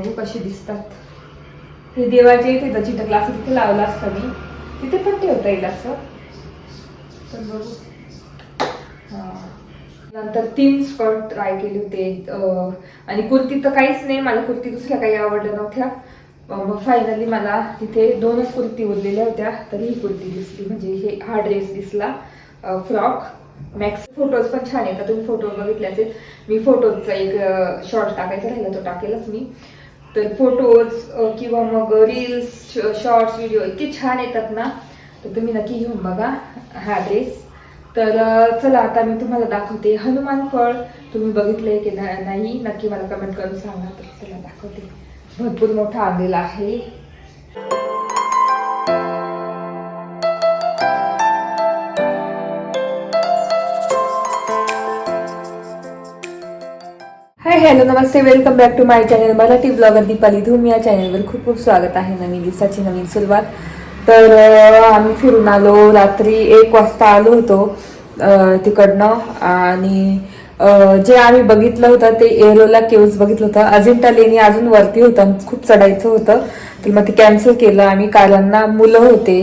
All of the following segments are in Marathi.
कसे कशी दिसतात? हे देवाचे इथे जर चिटकला असं तिथे लावला असतं मी. तिथे पण ठेवता येईल असं. तर बघू. नंतर तीन स्कर्ट ट्राय केले होते. आणि कुर्ती तर काहीच नाही. मला कुर्ती दुसऱ्या काही आवडल्या नव्हत्या. मग फायनली मला तिथे दोनच कुर्ती उरलेल्या होत्या. तरी ही कुर्ती दिसली. म्हणजे हे हा ड्रेस दिसला. फ्रॉक. मॅक्स फोटोज पण छान येतात. तुम्ही फोटो बघितले असेल मी फोटोजचा एक शॉर्ट टाकायचा राहिला. तो टाकेलच मी. तर फोटोज किंवा मग रील्स शॉर्ट्स व्हिडिओ इतके छान येतात ना तर तुम्ही नक्की घेऊन बघा हा ड्रेस तर चला आता मी तुम्हाला दाखवते. हनुमान फळ तुम्ही बघितलंय की नाही? नक्की मला कमेंट करून सांगा. तर चला दाखवते. भरपूर मोठा आलेला आहे. Hello Namaste welcome back to my channel Marathi blogger Deepali Dhoom. या चॅनलवर खूप खूप स्वागत आहे नवीन दिवसाची नवीन सुरुवात. तर आम्ही फिरून आलो रात्री एक वाजता आलो होतो तिकडनं. आणि जे आम्ही बघितलं होतं ते एरोला केव्ज बघितलं होतं. अजिंठा लेणी अजून वरती होतं खूप चढायचं होतं. तर मग ते कॅन्सल केलं. आम्ही कालांना मुलं होते.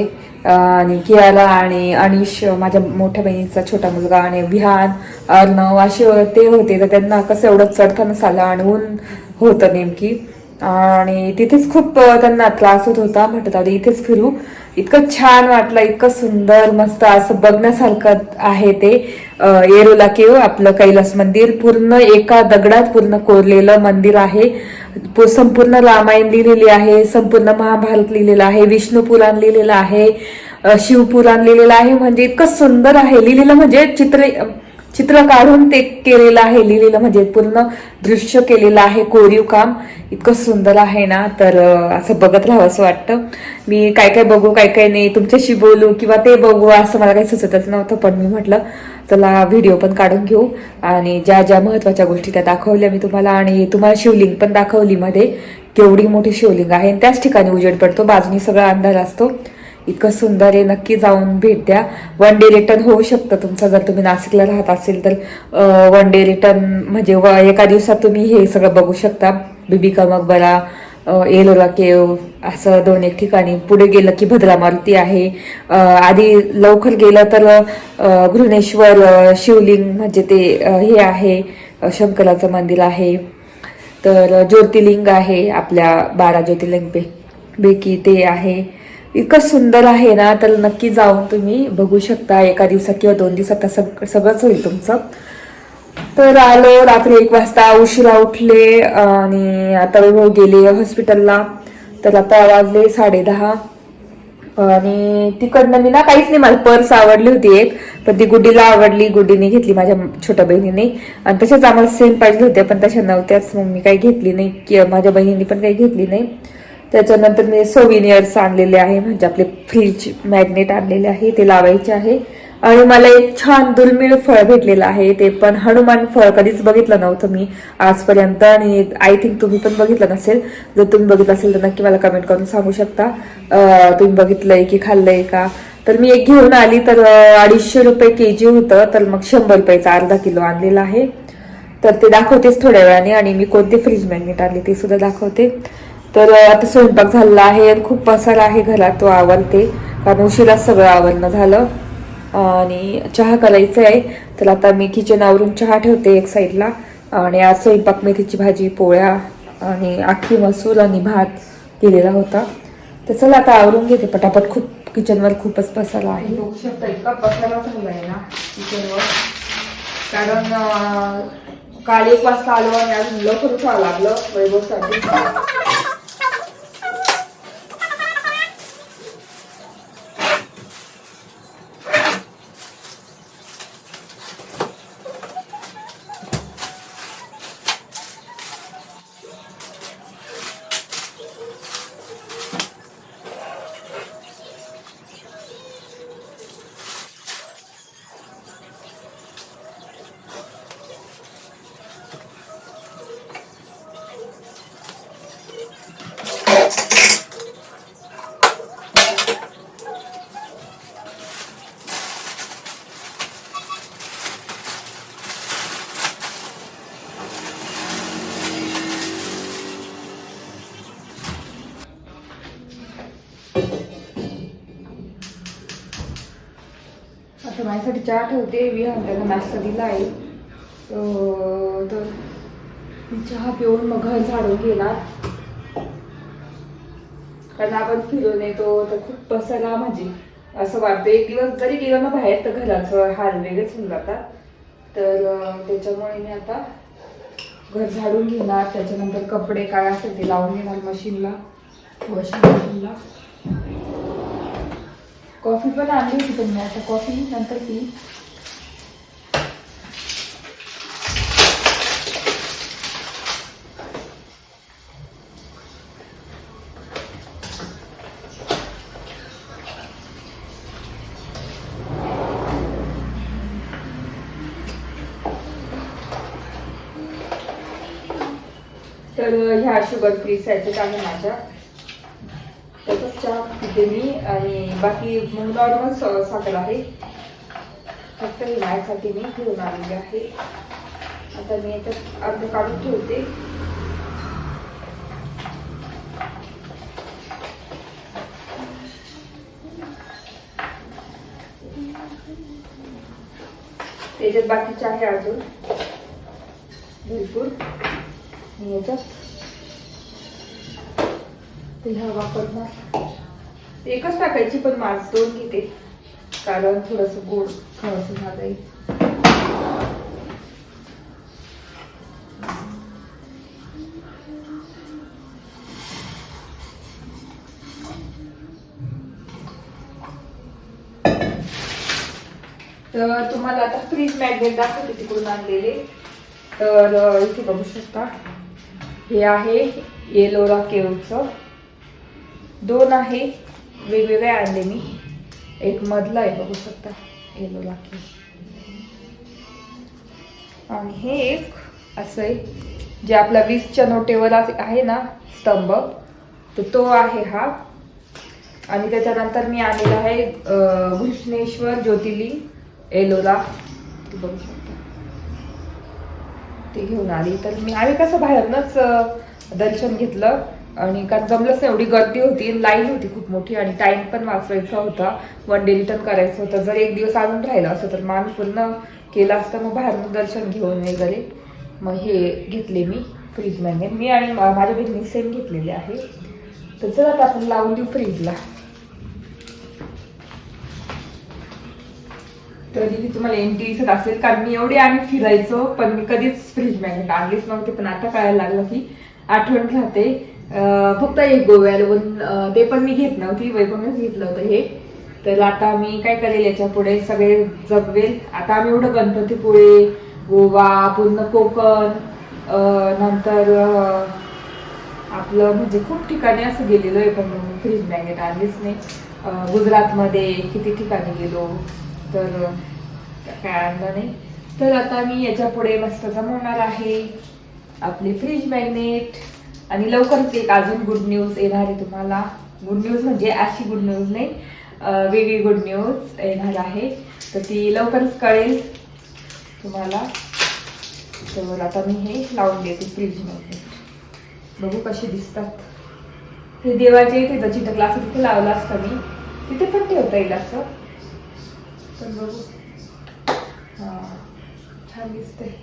आणि कियाला आणि अनिश माझ्या मोठ्या बहिणीचा छोटा मुलगा आणि विहान अर्णव असे ते होते. तर त्यांना कसं एवढं चढतानाच आलं आणि ऊन होतं नेमकी. आणि तिथेच खूप त्यांना त्रास होत होता म्हटलं जाऊ इथेच फिरू. इतकं छान वाटलं इतकं सुंदर मस्त असं बघण्यासारखं आहे ते येरूला केव आपलं कैलास मंदिर. पूर्ण एका दगडात पूर्ण कोरलेलं मंदिर आहे. पु- संपूर्ण रामायण लिहिलेली आहे संपूर्ण महाभारत लिहिलेलं आहे विष्णू पुराण लिहिलेलं आहे शिवपुराण लिहिलेलं आहे. म्हणजे इतकं सुंदर आहे. लिहिलेलं म्हणजे चित्र चित्र काढून ते केलेलं आहे लिहिलेलं म्हणजे पूर्ण दृश्य केलेलं आहे कोरीव काम. इतकं सुंदर आहे ना तर असं बघत राहावं असं वाटतं. मी काय काय बघू काय काय नाही तुमच्याशी बोलू किंवा ते बघू असं मला काही सुचतच नव्हतं पण मी म्हटलं चला व्हिडिओ पण काढून घेऊ. आणि ज्या ज्या महत्त्वाच्या गोष्टी त्या दाखवल्या मी तुम्हाला आणि तुम्हाला शिवलिंग पण दाखवली मध्ये. केवढी मोठी शिवलिंग आहे आणि त्याच ठिकाणी उजेड पडतो बाजूनी सगळा अंधार असतो. इतकं सुंदर आहे. नक्की जाऊन भेट द्या. वन डे रिटर्न होऊ शकतं तुमचं. जर तुम्ही नाशिकला राहत असेल तर वन डे रिटर्न म्हणजे व- एका दिवसात तुम्ही हे सगळं बघू शकता. बिबिका मकबरा एलोरा केव असं दोन एक ठिकाणी. पुढे गेलं की भद्रा मारुती आहे आधी लवकर गेलं तर घृणेश्वर शिवलिंग म्हणजे ते हे आहे. शंकराचं मंदिर आहे. तर ज्योतिर्लिंग आहे आपल्या बारा ज्योतिर्लिंग पे पैकी ते आहे. इतकं सुंदर आहे ना तर नक्की जाऊन तुम्ही बघू शकता एका दिवसात किंवा दोन दिवसात सग सगळंच होईल तुमचं. तर आलो रात्री एक वाजता उशिरा उठले आणि आता वैभव गेले हॉस्पिटलला. तर आता वाजले साडे दहा. आणि तिकडनं मी ना काहीच नाही मला पर्स आवडली होती एक पण ती गुड्डीला आवडली गुड्डीने घेतली माझ्या छोट्या बहिणीने. आणि तशाच आम्हाला सेम पाहिजे होत्या पण तशा नव्हत्याच मग मी काही घेतली नाही की माझ्या बहिणीने पण काही घेतली नाही. त्याच्यानंतर मी सोविनियर्स आणलेले आहे म्हणजे आपले फ्रीज मॅग्नेट आणलेले आहे ते लावायचे आहे. आणि मला एक छान दुर्मिळ फळ भेटलेलं आहे ते पण हनुमान फळ कधीच बघितलं नव्हतं मी आजपर्यंत. आणि आय थिंक तुम्ही पण बघितलं नसेल. जर तुम्ही बघितलं असेल तर नक्की मला कमेंट करून सांगू शकता. तुम्ही बघितलंय की खाल्लंय का? तर मी एक घेऊन आली तर अडीचशे रुपये के जी होतं तर मग शंभर रुपयाचा अर्धा किलो आणलेला आहे. तर ते दाखवतेच थोड्या वेळाने आणि मी कोणते फ्रीज मॅग्नेट आणले ते सुद्धा दाखवते. तर आता स्वयंपाक झालेला आहे आणि खूप पसार आहे घरात तो आवरते. कारण उशिराच सगळं आवरणं झालं. आणि चहा करायचं आहे. तर आता मी किचन आवरून चहा ठेवते एक साईडला आणि आज स्वयंपाक मेथीची भाजी पोळ्या आणि आखी मसूर आणि भात केलेला होता. तर चला आता आवरून घेते. पटापट खूप किचनवर खूपच पसारा आहे. बघू शकता इतका पसारा झाला आहे ना किचनवर कारण काल एक वाजता आलो आणि आज लवकर उठावं लागलं. वैभवसाठी तर चहा ठेवते मी त्यांना नाश्ता दिला आहे तर मी चहा पिऊन मग घर झाडून घेणार. कारण आपण फिरून येतो तर खूप बसायला म्हणजे असं वाटतं एक दिवस जरी गेलो ना बाहेर तर घराचं हाल वेगळेच होऊन जातात. तर त्याच्यामुळे मी आता घर झाडून घेणार. त्याच्यानंतर कपडे काय असेल ते लावून घेणार मशीनला वॉशिंग मशीनला. कॉफी पण आणली होती पण मी आता कॉफी नंतर पी तर ह्या शुगर फ्री सॅचेट आहे माझ्या. चहा पिते मी आणि बाकी नॉर्मल साखर आहे. फक्त हिवाळ्यासाठी मी घेऊन आलेली आहे. आता मी याच्यात अर्ध काढून ठेवते. त्याच्यात बाकीचे आहे अजून. भरपूर. मी याच्यात ह्या वापरणार. एकच टाकायची पण माझ दोन घेते. कारण थोडस गोड थोडस झालंय. तर तुम्हाला आता फ्रीज मॅग्नेट दाखवते तिकडून आणलेले. तर इथे बघू शकता. हे आहे येलोरा केवचं दोन आहे वेगवेगळे आणले मी. एक मधला आहे बघू शकता. येलो लाकी आणि हे एक असं आहे जे आपल्या वीसच्या नोटेवर आहे ना स्तंभ. तर तो आहे हा. आणि त्याच्यानंतर मी आणलेला आहे अं, घृष्णेश्वर ज्योतिर्लिंग एलोरा. तू बघू शकता. ते घेऊन आली. तर मी आम्ही कसं बाहेरनंच दर्शन घेतलं. आणि कारण जमलंच नाही एवढी गर्दी होती लाईन होती खूप मोठी आणि टाइम पण वाचवायचा होता. वन डे रिटर्न करायचं होतं. जर एक दिवस अजून राहिलं असं तर मग आम्ही पूर्ण केलं असतं मग बाहेरून दर्शन घेऊन वगैरे. मग हे घेतले मी फ्रीज मी आणि मा- माझ्या बहिणी सेम घेतलेले आहे. तर चला आता आपण लावून देऊ फ्रीजला तर तिथे तुम्हाला एंट्री दिसत असेल कारण मी एवढे आम्ही फिरायचो पण मी कधीच फ्रीज मॅग्नेट आणलीच नव्हते पण आता कळायला लागलं की आठवण राहते. फक्त एक गोव्याला ते पण मी घेत नव्हती वैभवनच घेतलं होतं हे. तर आता मी काय करेल याच्यापुढे? सगळे जगवेल. आता आम्ही एवढं गणपतीपुळे गोवा पूर्ण कोकण नंतर आपलं म्हणजे खूप ठिकाणी असं गेलेलो आहे पण फ्रीज मॅग्नेट आणलीच नाही. गुजरातमध्ये किती ठिकाणी गेलो? तर काय आणलं नाही. तर आता मी याच्यापुढे मस्त जमवणार आहे. आपली फ्रीज मॅग्नेट आणि लवकरच एक अजून गुड न्यूज येणार आहे तुम्हाला. गुड न्यूज म्हणजे अशी गुड न्यूज नाही वेगळी गुड न्यूज येणार आहे. तर ती लवकरच कळेल तुम्हाला. तर आता मी हे लावून देते फ्रीजमध्ये बघू कसे दिसतात. हे देवाच्या इथे जर चिटकला असं तिथे लावला असतं मी. तिथे पण ठेवता येईल असं. तर बघू. हां छान दिसते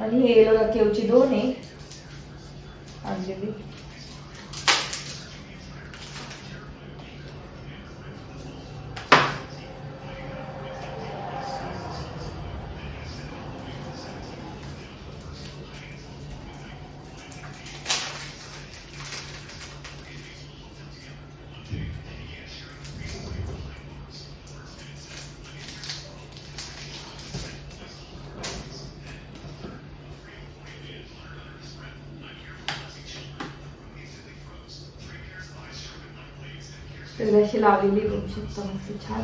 आणि हे येलो केवची दोन आहे. आणलेली अशी लावलेली बघू शकता मस्त छान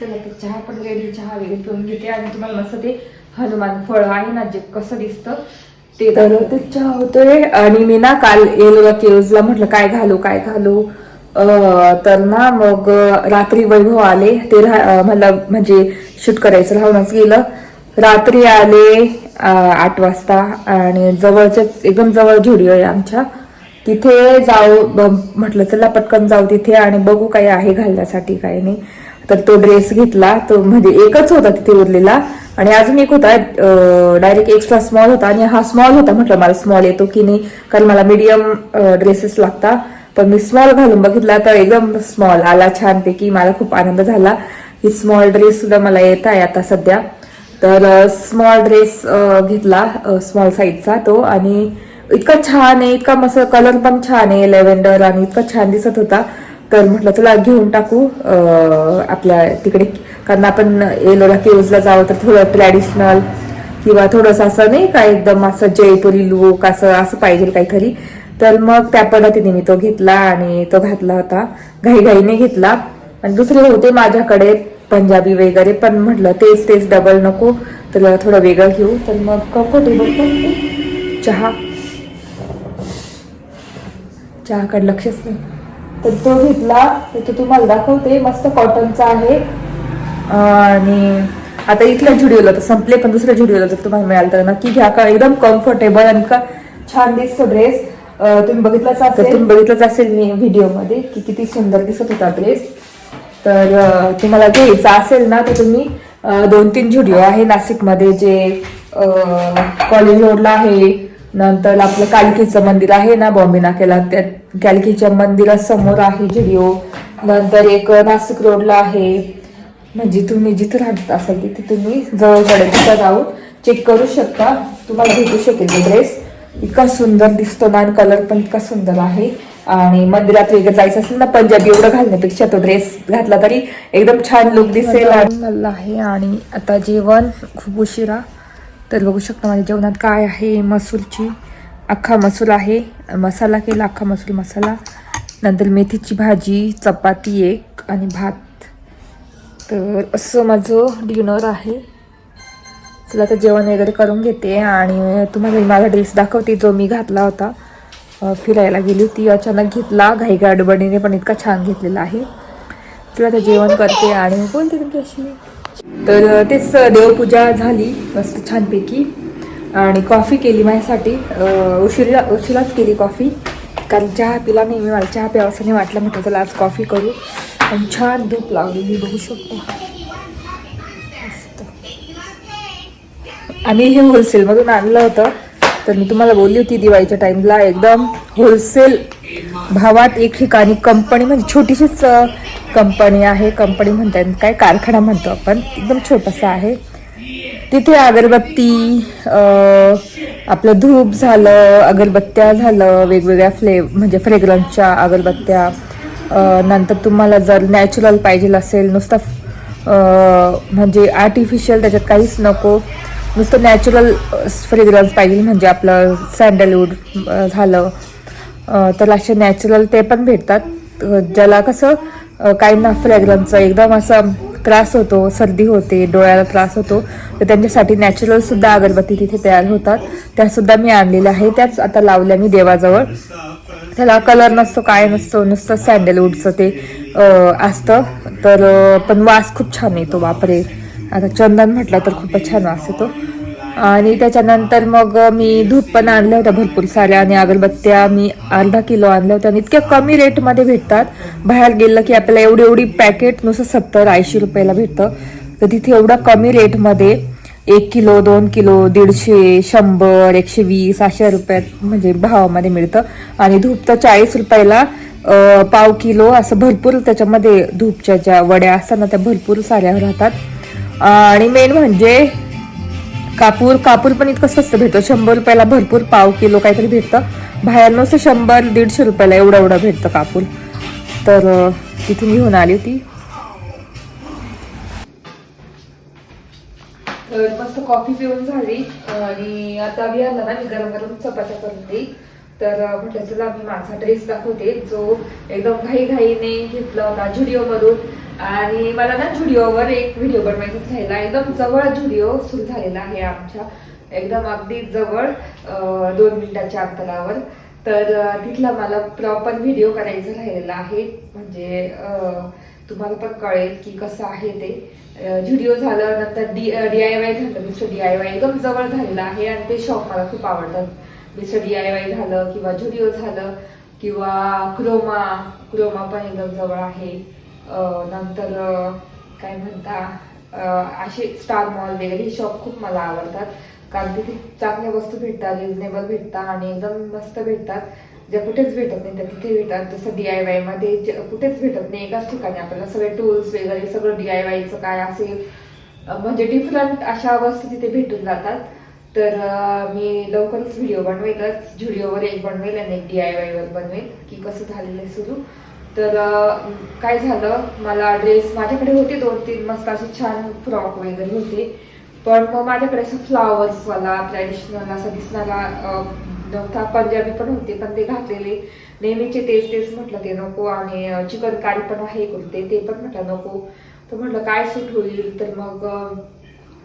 चला तर चहा पण रेडी चहा वगैरे पिऊन घेते आणि तुम्हाला मस्त ते हनुमान फळ आहे ना जे कसं दिसतं ते तर ते चहा होतोय. आणि मी ना काल येलो केव्जला म्हटलं काय घालू काय घालू? अं, तर ना मग रात्री वैभव आले. ते रा- अं, मला म्हणजे शूट करायचं राहूनच गेलं. रात्री आले आठ वाजता आणि जवळच्याच एकदम जवळ झुडिओ आहे आमच्या. तिथे जाऊ ब- म्हटलं चला पटकन जाऊ तिथे आणि बघू काही आहे घालण्यासाठी काय नाही. तर तो ड्रेस घेतला तो म्हणजे एकच होता तिथे उरलेला. आणि अजून एक होता डायरेक्ट एक्स्ट्रा स्मॉल होता आणि हा स्मॉल होता म्हटलं मला स्मॉल येतो की नाही कारण मला मीडियम ड्रेसेस लागता पण मी स्मॉल घालून बघितला तर एकदम स्मॉल आला छानपैकी मला खूप आनंद झाला. ही स्मॉल ड्रेस सुद्धा मला येत आहे आता सध्या. तर स्मॉल ड्रेस घेतला स्मॉल साईजचा तो आणि इतका छान आहे इतका मस्त कलर पण छान आहे लेव्हेंडर आणि इतका छान दिसत होता. तर म्हटलं चला घेऊन टाकू आपल्या तिकडे. कारण आपण एलोरा केव्जला जावं तर थोडं ट्रॅडिशनल किंवा थोडंसं असं नाही का एकदम असं जयपुरी लुक असं असं पाहिजे काहीतरी. तर मग त्या पद्धतीने मी तो घेतला आणि तो घातला होता. घाईघाईने घेतला. आणि दुसरे होते माझ्याकडे पंजाबी वगैरे पण म्हटलं तेच तेच डबल नको. तर थोडं वेगळं घेऊ. तर मग कम्फर्टेबल पण चहा. चहाकडे लक्षच नाही. तर तो घेतला. तर तो तुम्हाला दाखवते. मस्त कॉटनचा आहे. आणि आता इथल्या जुडिओला तर संपले पण दुसऱ्या जुडिओला जर तुम्हाला मिळालं तर नक्की घ्या. का एकदम कम्फर्टेबल आणि का छान दिसतो ड्रेस तुम्ही बघितलाच असेल. तुम्ही बघितलंच असेल मी व्हिडिओमध्ये की किती सुंदर दिसत होता ड्रेस तर तुम्हाला घ्यायचं असेल ना तर तुम्ही दोन तीन झुडिओ आहे नाशिकमध्ये जे कॉलेज रोडला आहे. नंतर आपलं कालकीचं मंदिर आहे ना बॉम्बे नाक्याला त्या कालकीच्या मंदिरासमोर आहे झिडिओ नंतर एक नाशिक रोडला आहे. म्हणजे तुम्ही जिथं राहत असाल तिथे तुम्ही जवळकडे तिथं जाऊन चेक करू शकता. तुम्हाला भेटू शकेल ड्रेस इतका सुंदर दिसतो ना आणि कलर पण इतका सुंदर आहे. आणि मंदिरात वगैरे जायचं असेल ना पंजाबी एवढं घालण्यापेक्षा तो ड्रेस घातला तरी एकदम छान लुक दिसेल. आहे आणि आता जेवण खूप उशिरा. तर बघू शकता माझ्या जेवणात काय आहे मसूरची. अख्खा मसूर आहे. मसाला केला अख्खा मसूर मसाला. नंतर मेथीची भाजी चपाती एक आणि भात. तर असं माझं डिनर आहे. चला आता जेवण वगैरे करून घेते आणि तुम्हाला मी माझा ड्रेस दाखवते जो मी घातला होता. फिरायला गेली होती. अचानक घेतला घाई गडबडीने पण इतका छान घेतलेला आहे. ती आता जेवण करते आणि बोलते तुमच्याशी. तर तेच देवपूजा झाली मस्त छानपैकी. आणि कॉफी केली माझ्यासाठी. अं, उशिरा उशिराच केली कॉफी कारण चहा पिला नाही मी मला चहा प्यावासाने वाटलं. म्हटलं चला आज कॉफी करू. आणि छान धूप लावलेली बघू शकतो. मस्त. आम्ही हे होलसेलमधून आणलं होतं. तर मी तुम्हाला बोलली होती दिवाळीच्या टाईमला एकदम होलसेल भावात एक ठिकाणी कंपनी म्हणजे छोटीशीच कंपनी आहे. कंपनी म्हणतात काय कारखाना म्हणतो आपण एकदम छोटासा आहे. तिथे अगरबत्ती आपलं धूप झालं अगरबत्त्या झालं वेगवेगळ्या फ्ले म्हणजे फ्रेग्रन्सच्या अगरबत्त्या. नंतर तुम्हाला जर नॅचरल पाहिजे असेल नुसतं म्हणजे आर्टिफिशियल त्याच्यात काहीच नको. नुसतं नॅचरल फ्रेग्रन्स पाहिजे म्हणजे आपलं सँडलवूड झालं. तर असे नॅचरल ते पण भेटतात. ज्याला कसं काहींना फ्रेग्रन्सचा एकदम असं त्रास होतो सर्दी होते डोळ्याला त्रास होतो तर त्यांच्यासाठी नॅचरलसुद्धा अगरबत्ती तिथे तयार होतात. त्यासुद्धा मी आणलेल्या आहे. त्याच आता लावल्या मी देवाजवळ. त्याला कलर नसतो काय नसतो नुसतं सँडलवूडचं ते असतं. तर पण वास खूप छान येतो बापरे. आता चंदन म्हटलं तर खूपच छान वाचतो आणि त्याच्यानंतर मग मी धूप पण आणल्या होत्या भरपूर साऱ्या आणि अगरबत्त्या मी अर्धा किलो आणल्या होत्या. आणि इतक्या कमी रेटमध्ये भेटतात. बाहेर गेलं की आपल्याला एवढी एवढी पॅकेट नुसतं सत्तर ऐंशी रुपयाला भेटतं. तर तिथे एवढं कमी रेटमध्ये एक किलो दोन किलो दीडशे शंभर एकशे वीस अशा रुपयात म्हणजे भावामध्ये मिळतं. आणि धूप तर चाळीस रुपयाला पाव किलो असं भरपूर त्याच्यामध्ये धूपच्या ज्या वड्या असतात ना त्या भरपूर साऱ्या राहतात. आणि मेन म्हणजे कापूर कापूर पण इतकं स्वस्त भेटतो. शंभर रुपयाला भरपूर पाव किलो काहीतरी भेटतं. बाहेर नुसतं शंभर दीडशे रुपयाला एवढं एवढं भेटतं कापूर. तर तिथून घेऊन आली होती. तर मस्त कॉफी पिऊन झाली. आणि आता आम्ही आला ना मी गरम गरम चपात्या करून देईल. तर म्हटलं चला मी माझा ड्रेस दाखवते. जो एकदम घाई घाईने घेतला होता झुडिओ मधून आणि मला ना झुडिओवर एक व्हिडिओ बनवायचा राहिला. एकदम जवळ झुडिओ सुरू झालेला आहे आमच्या. एकदम अगदी जवळ दोन मिनिटाच्या अंतरावर. तर तिथला मला प्रॉपर व्हिडिओ करायचा राहिलेला आहे. म्हणजे तुम्हाला पण कळेल की कसं आहे ते. झुडिओ झालं नंतर डी डी आय वाय झालं मिस्टर डी आय वाय एकदम जवळ झालेलं आहे आणि ते शॉप मला खूप आवडतात. जसं डी आय वाय झालं किंवा झुडिओ झालं किंवा क्रोमा क्रोमा पण एकदम जवळ आहे. नंतर काय म्हणता असे स्टार मॉल वगैरे हे शॉप खूप मला आवडतात. कारण तिथे चांगल्या वस्तू भेटतात रिजनेबल भेटतात आणि एकदम मस्त भेटतात. ज्या कुठेच भेटत नाही त्या तिथे भेटतात. जसं डी आय वायमध्ये कुठेच भेटत नाही. एकाच ठिकाणी आपल्याला सगळे टूल्स वगैरे सगळं डी आय वायचं काय असेल म्हणजे डिफरंट अशा वस्तू तिथे भेटून जातात. तर मी लवकरच व्हिडिओ बनवेलच झुडिओवर एक बनवेल आणि एक डी आय वायवर बनवेल की कसं झालेलं आहे सुरू. तर काय झालं मला ड्रेस माझ्याकडे होते दोन तीन मस्त असे छान फ्रॉक वगैरे होते. पण मग माझ्याकडे असं फ्लावर्सवाला ट्रॅडिशनल असा दिसणारा नव्हता. पंजाबी पण होते पण ते घातलेले. नेहमीचे तेच तेच म्हटलं ते नको आणि चिकनकारी पण आहे कुर्ते ते पण म्हटलं नको. तर म्हटलं काय सूट होईल? तर मग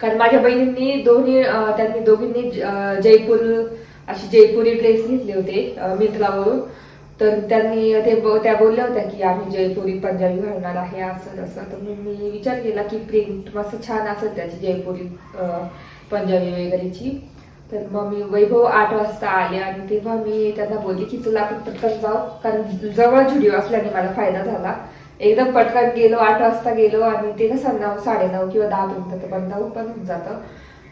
कारण माझ्या बहिणींनी दोन्ही त्यांनी दोघींनी ज- जयपूर असे जयपुरी ड्रेस घेतले होते अं, मिंत्रावरून. तर त्यांनी ते ब- त्या बोलल्या होत्या की आम्ही जयपुरी पंजाबी घालणार आहे असं असं तर मग मी विचार केला की प्रिंट मस्त छान असेल त्याची जयपुरी पंजाबी वगैरेची. तर मग मी वैभव आठ वाजता आले आणि तेव्हा मी त्यांना बोलली की तुला आपण पटकन जाऊ कारण जवळ झुडिओ असल्याने मला फायदा झाला. एकदम पटकन गेलो आठ वाजता गेलो आणि ते कसं नऊ साडेनऊ किंवा दहा पर्यंत ते बंद पण होऊन जातं.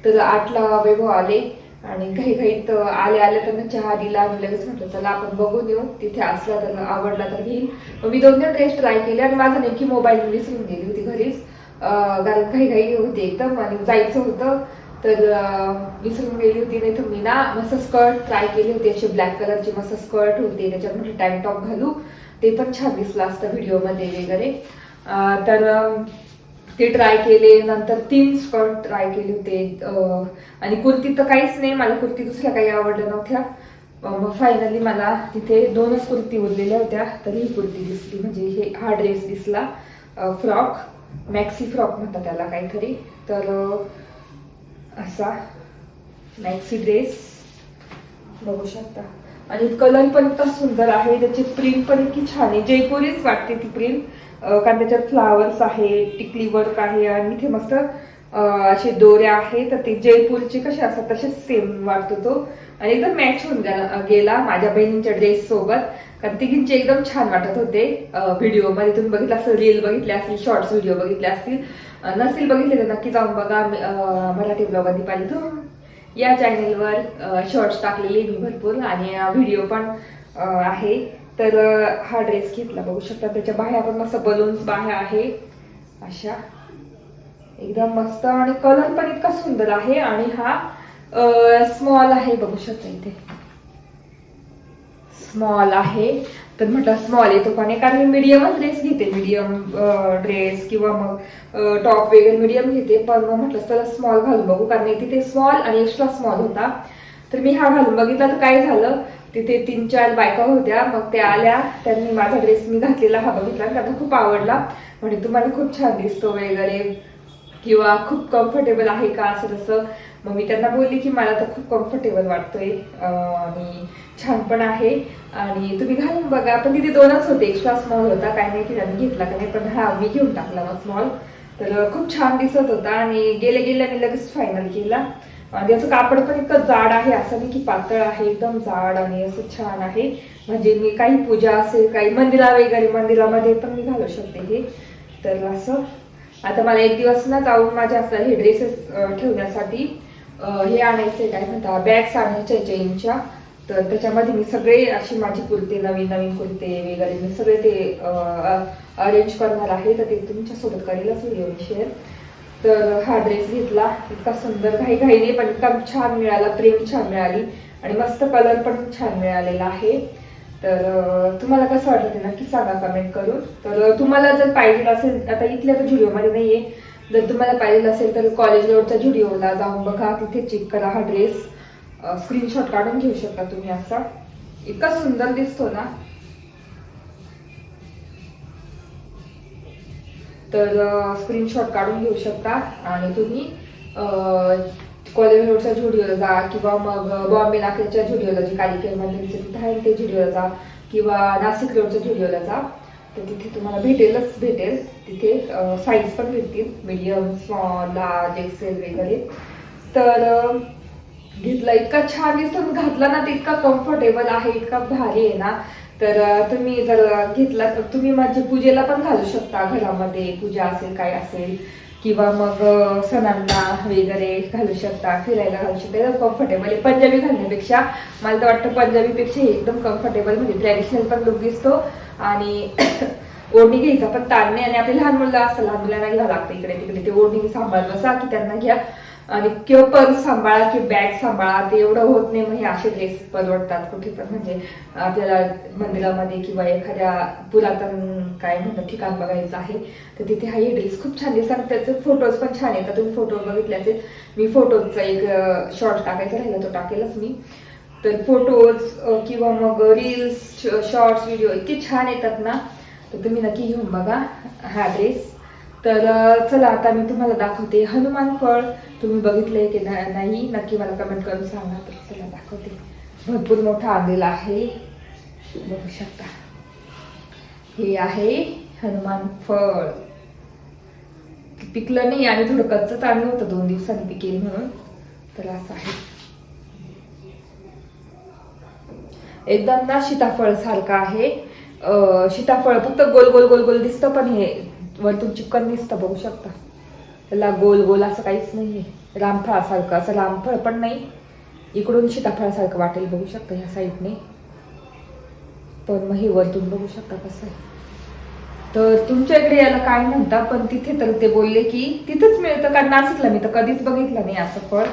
तर आठला वैभव आले आणि घाई घाईत आले आले त्यांना चहा दिला आणि लगेच म्हटलं चला आपण बघून येऊ. तिथे असला तर आवडला तर घेईल मग मी दोन तीन ड्रेस ट्राय केले आणि माझा नेमकी मोबाईल विसरून गेली होती घरीच. कारण घाई घाई होती एकदम आणि जायचं होतं. तर विसरून गेली होती नाही तर मी ना मस्त स्कर्ट ट्राय केली होती. अशी ब्लॅक कलरची मस्त स्कर्ट होते. त्याच्यात म्हटलं टॉप घालू. ते पण छान दिसलं असतं व्हिडिओमध्ये वगैरे. तर ते ट्राय केले नंतर तीन स्कर्ट ट्राय केले होते. आणि कुर्ती तर काहीच नाही मला कुर्ती दुसऱ्या काही आवडल्या नव्हत्या. मग फायनली मला तिथे दोनच कुर्ती उरलेल्या होत्या तर ही कुर्ती दिसली. म्हणजे हे हा ड्रेस दिसला फ्रॉक मॅक्सी फ्रॉक म्हणतात त्याला काहीतरी. तर असा मॅक्सी ड्रेस बघू शकता. आणि कलर पण इतका सुंदर आहे. त्याची प्रिंट पण इतकी छान आहे. जयपुरीच वाटते ती प्रिंट कारण त्याच्यात फ्लावर्स आहे टिकली वर्क आहे आणि इथे मस्त असे दोऱ्या आहे तर ते जयपूरचे कसे असतात तसेच सेम वाटतो तो. आणि एकदम मॅच होऊन गेला गेला माझ्या बहिणींच्या ड्रेस सोबत. कारण तिघींचे एकदम छान वाटत होते व्हिडिओमध्ये तुम्ही बघितलं असेल रील बघितले असतील शॉर्ट्स व्हिडिओ बघितले असतील. नसतील बघितले तर नक्की जाऊन बघा. मी, मराठी ब्लॉग आधी पाहिजे धूम! या चॅनेलवर शॉर्ट्स टाकलेले मी भरपूर आणि व्हिडिओ पण आहे. तर हा ड्रेस घेतला बघू शकता. त्याच्या बाह्या पण मस्त बलून्स बाह्या आहे. अशा. एकदम मस्त आणि कलर पण इतका सुंदर आहे आणि हा स्मॉल आहे बघू शकता इथे. स्मॉल आहे. तर म्हटलं स्मॉल येतो पण आहे कारण मी मीडियमच ड्रेस घेते. मीडियम ड्रेस किंवा मग टॉप वगैरे मीडियम घेते. पण मग म्हटलं चला स्मॉल घालून बघू. कारण तिथे स्मॉल आणि एक्स्ट्रा स्मॉल होता. तर मी हा घालून बघितला. तर काय झालं? तिथे तीन चार बायका होत्या. मग त्या आल्या. त्यांनी माझा ड्रेस मी घातलेला हा बघितला. आणि त्यांना खूप आवडला. म्हणजे तुम्हाला खूप छान दिसतो वगैरे. किंवा खूप कम्फर्टेबल आहे का? असं तसं मग मी त्यांना बोलली की मला तर खूप कम्फर्टेबल वाटतोय. आणि छान पण आहे. आणि तुम्ही घालून बघा. पण तिथे दोनच होते. एक्स्ट्रा स्मॉल होता. काय नाही की त्यांनी घेतला. का नाही. पण हा मी घेऊन टाकला मग स्मॉल तर खूप छान दिसत होता. आणि गेले गेल्या मी लगेच फायनल केला. आणि याचं कापड पण इतकं जाड आहे. असं नाही की पातळ आहे. एकदम जाड आणि असं छान आहे. म्हणजे मी काही पूजा असेल काही मंदिरा वगैरे मंदिरामध्ये पण मी घालू शकते हे. तर असं. आता मला एक दिवस ना जाऊन माझ्या असं हे ड्रेसेस ठेवण्यासाठी हे आणायचे काय म्हणता बॅग्स आणायच्या चेनच्या तर त्याच्यामध्ये मी सगळे अशी माझी कुर्ते नवीन नवीन कुर्ते वगैरे मी सगळे ते अरेंज करणार आहे. तर ते तुमच्यासोबत करेलच व्हिडिओ मी शेअर तर हा ड्रेस घेतला. इतका सुंदर काही घाई नाही पण इतका छान मिळाला. प्रिंट छान मिळाली. आणि मस्त कलर पण छान मिळालेला आहे. तर तुम्हाला कसं वाटलं ते नक्की सांगा कमेंट करून. तर तुम्हाला जर पाहिजे असेल आता इथल्या तर व्हिडिओमध्ये आहे जर तुम्हाला पाहिजे असेल तर कॉलेज रोडच्या व्हिडिओला जाऊन बघा. तिथे चेक करा हा ड्रेस स्क्रीनशॉट काढून घेऊ शकता तुम्ही असा. इतका सुंदर दिसतो ना. तर स्क्रीनशॉट काढून घेऊ शकता. आणि तुम्ही कॉलेज रोडच्या झुडिओला जा किंवा मग बॉम्बे नाक्याच्या झुडिओला जी कालिके तिथे आहे ते झुडिओला जा. किंवा नाशिक रोडच्या झुडिओला जा. तर तिथे तुम्हाला भेटेलच भेटेल. तिथे साईज पण भेटतील. मीडियम स्मॉल लार्ज एक्सेल वगैरे. तर घेतला. इतका छान दिसून घातला ना ते इतका कम्फर्टेबल आहे इतका भारी आहे ना. तर तुम्ही जर घेतला तर तुम्ही माझ्या पूजेला पण घालू शकता. घरामध्ये पूजा असेल काय असेल. किंवा मग सणांना वगैरे घालू शकता फिरायला घालू शकता. एकदम कम्फर्टेबल आहे. पंजाबी घालण्यापेक्षा मला तर वाटतं पंजाबीपेक्षा हे एकदम कम्फर्टेबल म्हणजे ट्रॅडिशनल पण लुक दिसतो आणि ओढणी घ्यायचा पण ताण नाही आणि आपल्या लहान मुलं असं लहान मुलांना घ्यावं लागतं इकडे तिकडे. ते ओढणी सांभाळत बसा की त्यांना घ्या. आणि किंवा पर्स सांभाळा की बॅग सांभाळा ते एवढं होत नाही. मग हे असे ड्रेस परवडतात कुठे पण. म्हणजे आपल्याला मंदिरामध्ये किंवा एखाद्या पुरातन काय म्हणतात ठिकाण बघायचं आहे तर तिथे हा हे ड्रेस खूप छान दिसतात. त्याचे फोटोज पण छान येतात. तुम्ही फोटो बघितले असेल. मी फोटोचा एक शॉर्ट टाकायचा राहिला तो टाकेलच मी. तर फोटोज किंवा मग रील्स शॉर्ट्स व्हिडिओ इतके छान येतात ना. तर तुम्ही नक्की घेऊन बघा हा ड्रेस तर चला आता मी तुम्हाला दाखवते. हनुमान फळ तुम्ही बघितलंय की नाही? नक्की मला कमेंट करून सांगा. तर चला दाखवते. भरपूर मोठा आलेला आहे. बघू शकता. हे आहे हनुमान फळ. पिकलं नाही आणि थोडं कच्चच आणलं होतं. दोन दिवसांनी पिकेल म्हणून. तर असं आहे. एकदम ना सीताफळ सारखं आहे. सीताफळ फक्त गोल गोल गोल गोल दिसतं पण हे वरतून चिकन दिसतं बघू शकता. त्याला गोल गोल असं काहीच नाही आहे रामफळासारखं असं रामफळ पण नाही. इकडून सीताफळासारखं वाटेल बघू शकता ह्या साईडने. पण मग हे वरतून बघू शकता कसं आहे. तर तुमच्या इकडे याला काय म्हणता पण तिथे तर ते बोलले की तिथंच मिळतं कारण नाशिकला मी तर कधीच बघितलं नाही असं फळ.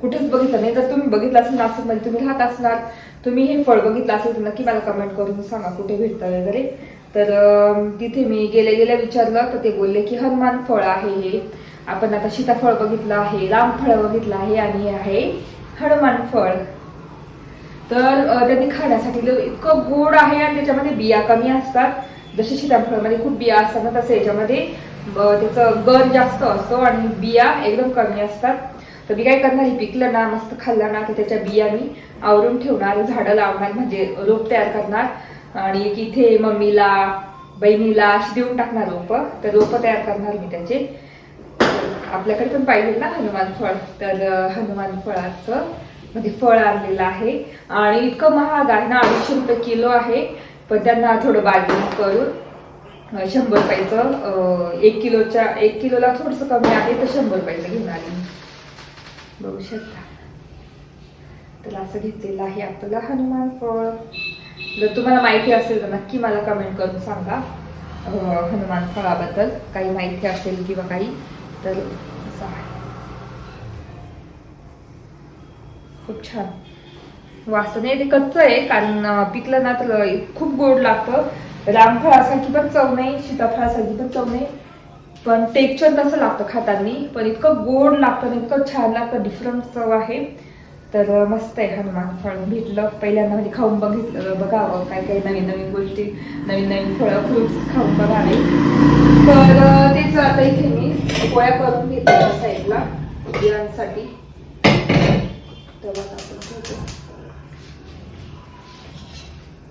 कुठेच बघितलं नाही. जर तुम्ही बघितलं असेल नाशिकमध्ये तुम्ही राहत असणार. तुम्ही हे फळ बघितलं असेल तर नक्की मला कमेंट करून सांगा कुठे भेटतं वगैरे. तर तिथे मी गेल्या गेल्या विचारलं तर ते बोलले की हनुमान फळ आहे हे. आपण आता सीताफळ बघितलं आहे रामफळ बघितलं आहे आणि हे आहे हनुमान फळ. तर त्यांनी खाण्यासाठी इतकं गोड आहे आणि त्याच्यामध्ये बिया कमी असतात. जसे सीताफळमध्ये खूप बिया असतात ना तसं याच्यामध्ये त्याचं गर जास्त असतो आणि बिया एकदम कमी असतात. तर मी काय करणार हे पिकलं ना मस्त खाल्लं ना तर त्याच्या बिया मी आवरून ठेवणार झाडं लावणार म्हणजे रोप तयार करणार. आणि एक इथे मम्मीला बहिणीला अशी देऊन टाकणार रोप. तर रोप तयार करणार मी त्याचे. आपल्याकडे पण पाहिजे ना हनुमान फळ? तर हनुमान फळाचं मध्ये फळ आणलेलं आहे. आणि इतकं महाग आहे ना अडीचशे रुपये किलो आहे. पण त्यांना थोडं बार्गेनिंग करून शंभर रुपयाचं एक किलोच्या एक किलोला थोडंसं कमी आहे तर शंभर रुपयाचं घेऊन आली मी. बघू शकता. तर असं घेतलेलं आहे आपलं हनुमान फळ. जर तुम्हाला माहिती असेल तर नक्की मला कमेंट करून सांगा. हनुमान फळाबद्दल काही माहिती असेल किंवा काही तर असं आहे. खूप छान. वासन ते कच्चं आहे कारण पिकलं ना तर खूप गोड लागतं. रामफळासारखी पण चव नाही सीताफळासारखी पण चव नाही. पण टेक्चर तसं लागतं खाताना पण इतकं गोड लागतं इतकं छान लागतं डिफरंट चव आहे. तर मस्त आहे हनुमान फळ भेटलं. पहिल्यांदा म्हणजे खाऊन बघितलं. बघावं काय काही नवीन नवीन गोष्टी नवीन नवीन फळं फ्रुट्स खाऊन बघावे तर तेच आता इथे मी पोळ्या करून घेतल्या साईडला बियांसाठी. तर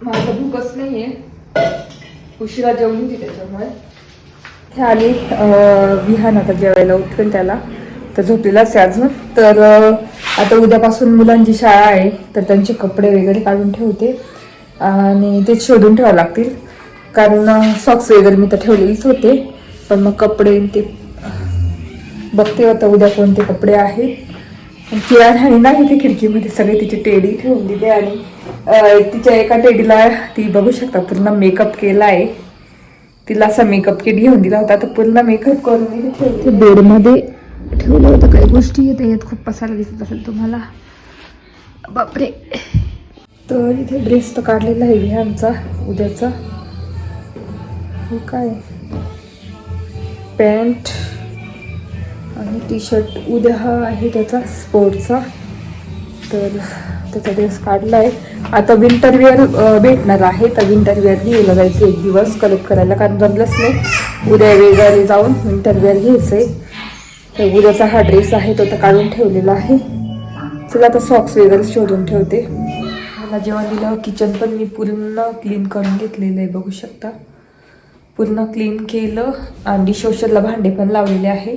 माझं भूकच नाही आहे उशिरा जेवली होती त्याच्यामुळे. हे आली विहान आता जेवायला उठवेल त्याला. तर झोपलेलाच आहे अजून. तर आता उद्यापासून मुलांची शाळा आहे तर त्यांचे कपडे वगैरे काढून ठेवते. आणि ते शोधून ठेवावं लागतील. कारण सॉक्स वगैरे मी तर ठेवलेलेच होते. पण मग कपडे ते बघते आता उद्या कोणते कपडे आहेत. किंवा आणि नाही ते खिडकीमध्ये सगळे तिची टेडी ठेवून दिले आणि तिच्या एका टेडीला ती बघू शकता पूर्ण मेकअप केला आहे तिला असा मेकअप किट घेऊन दिला होता तर पूर्ण मेकअप करून मी बेडमध्ये ठेवलं होतं काही गोष्टी येत आहेत खूप पसायला दिसत असेल तुम्हाला. बापरे. तर इथे ड्रेस तर काढलेला आहे आमचा उद्याचा. हे काय? पॅन्ट आणि टी शर्ट उद्या हा आहे त्याचा स्पोर्टचा तर त्याचा ड्रेस काढला आहे आता विंटर भेटणार आहे. तर विंटर वेअर घ्यायला जायचं एक दिवस कलेक्ट करायला कारण जमलंच नाही. उद्या वेगळ्या जाऊन विंटर वेअर घ्यायचं आहे तर उद्याचा हा ड्रेस आहे तो तर काढून ठेवलेला आहे. चला आता सॉक्स वगैरे शोधून ठेवते. मला जेव्हा दिलं किचन पण मी पूर्ण क्लीन करून घेतलेलं आहे बघू शकता. पूर्ण क्लीन केलं आणि डिशवॉशरला भांडे पण लावलेले आहे.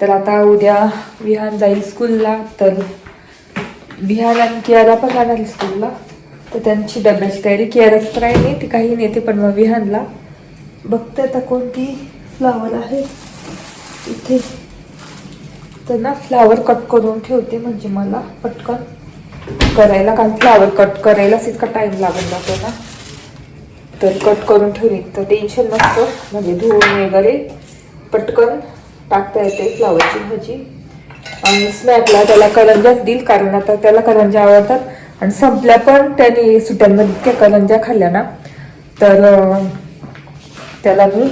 तर आता उद्या विहान जाईल स्कूलला तर विहान आणि कियारा पण जाणार स्कूलला तर त्यांची डब्याची तयारी कियाराच तर आहे नाही ती काही नेते पण मग विहानला. बघते आता कोणती फ्लावर आहे. इथे. तर ना फ्लावर कट करून ठेवते म्हणजे मला पटकन. करायला कारण फ्लावर कट करायलाच इतका टाइम लागून जातो ना. तर कट करून ठेवली. तर टेन्शन नसतं. म्हणजे धुवून वगैरे पटकन टाकता येते फ्लावरची भाजी. आणि स्नॅकला त्याला करंजाच देईल. कारण आता त्याला करंजा आवडतात. आणि संपल्या पण त्याने सुट्ट्यांमध्ये इतक्या करंजा खाल्ल्या ना. तर त्याला मी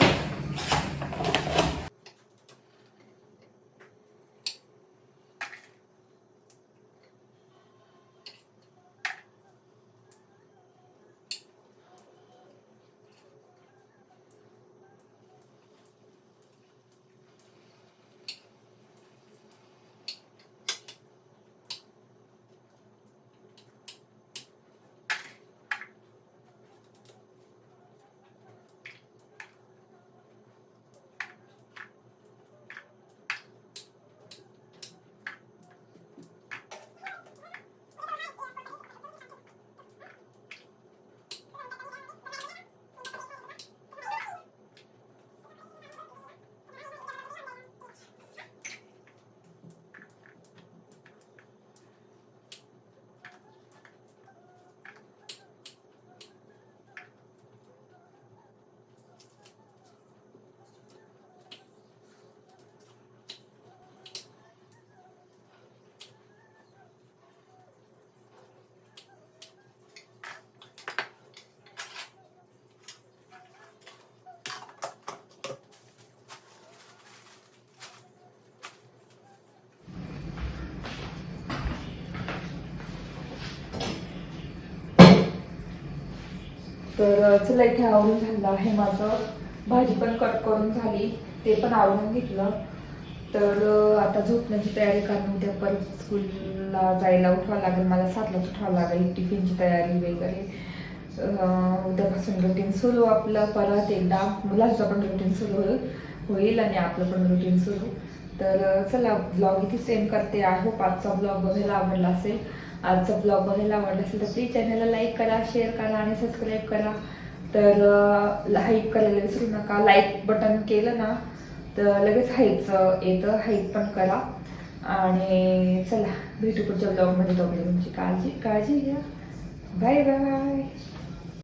तर चला इथे आवरून झालं हे माझं. भाजी पण कट करून झाली. ते पण आवरून घेतलं. तर आता झोपण्याची तयारी कारण उद्या परत स्कूलला जायला उठवावं लागेल. मला सातलाच उठावं लागेल. टिफिनची तयारी वगैरे. उद्यापासून रुटीन सुरू आपलं. परत एकदा मुलांचं पण रुटीन सुरू होईल. होईल आणि आपलं पण रुटीन सुरू. तर चला ब्लॉग इथे सेंड करते. आय होप आजचा ब्लॉग बघायला आवडला असेल. आजचा ब्लॉग बघायला आवडला असेल तर प्लीज चॅनलला लाईक करा शेअर करा आणि सबस्क्राईब करा. तर लाईक करायला विसरू नका. लाईक बटन केलं ना तर लगेच हाईचं येतं. हाईक पण करा. आणि चला भेटू पुढच्या ब्लॉगमध्ये तोपर्यंत तुमची काळजी काळजी घ्या. Bye bye